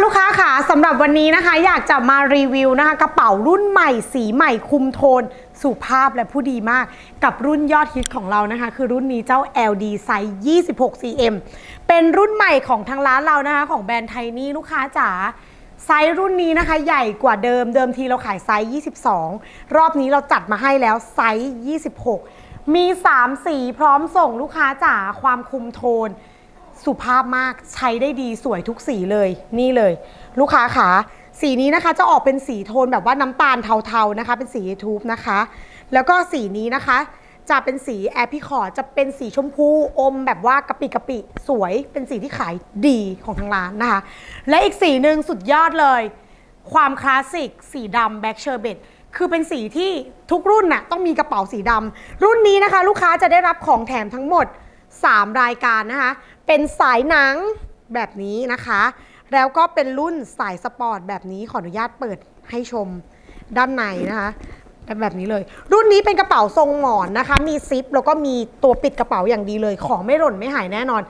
ลูกค้าค่ะสำหรับวันนี้นะคะ อยากจะมารีวิวนะคะ กระเป๋ารุ่นใหม่สีใหม่คุมโทน สุภาพและผู้ดีมาก กับรุ่นยอดฮิตของเรานะคะ คือรุ่นนี้เจ้า LD ไซส์ 26 cm เป็นรุ่นใหม่ของทางร้านเรานะคะ ของแบรนด์ไทนี่ลูกค้าจ๋าไซส์รุ่นนี้นะคะ ใหญ่กว่าเดิมเดิมทีเราขายไซส์ 22 รอบนี้เราจัดมาให้แล้วไซส์ 26 มี 3 สีพร้อมส่งลูกค้าจ๋าความคุมโทน สุภาพมากใช้ได้ดีสวยทุกสีเลยนี่เลย ลูกค้าขาสีนี้นะคะจะออกเป็นสีโทนแบบว่าน้ำตาลเทาๆนะคะ เป็นสีทูบนะคะ แล้วก็สีนี้นะคะ จะเป็นสีแอปพิคอร์จะเป็นสีชมพูอมแบบว่ากะปิกะปิสวยเป็นสีที่ขายดีของทางร้านนะคะ และอีกสีหนึ่งสุดยอดเลย ความคลาสสิกสีดำแบ็กเชอร์เบตคือเป็นสีที่ทุกรุ่นน่ะต้องมีกระเป๋าสีดำรุ่นนี้นะคะ ลูกค้าจะได้รับของแถมทั้งหมด 3 รายการนะคะ เป็นสายหนังแบบนี้นะคะ แล้วก็เป็นรุ่นสายสปอร์ตแบบนี้ขออนุญาตเปิดให้ชมด้านในนะคะเป็นแบบนี้เลย รุ่นนี้เป็นกระเป๋าทรงหมอนนะคะ มีซิปแล้วก็มีตัวปิดกระเป๋าอย่างดีเลย ของไม่หล่นไม่หายแน่นอน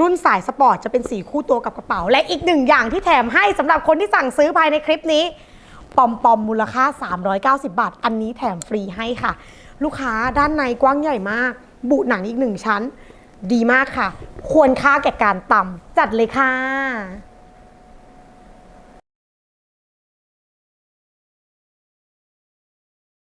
รุ่นสายสปอร์ตจะเป็นสีคู่ตัวกับกระเป๋า และอีกหนึ่งอย่างที่แถมให้สำหรับคนที่สั่งซื้อภายในคลิปนี้ ปอมปอมมูลค่า 390 บาท อันนี้แถมฟรีให้ค่ะ ลูกค้าด้านในกว้างใหญ่มาก บุหนังอีกหนึ่งชั้น ดีมากค่ะ ควรค่าแก่การตำจัดเลยค่ะ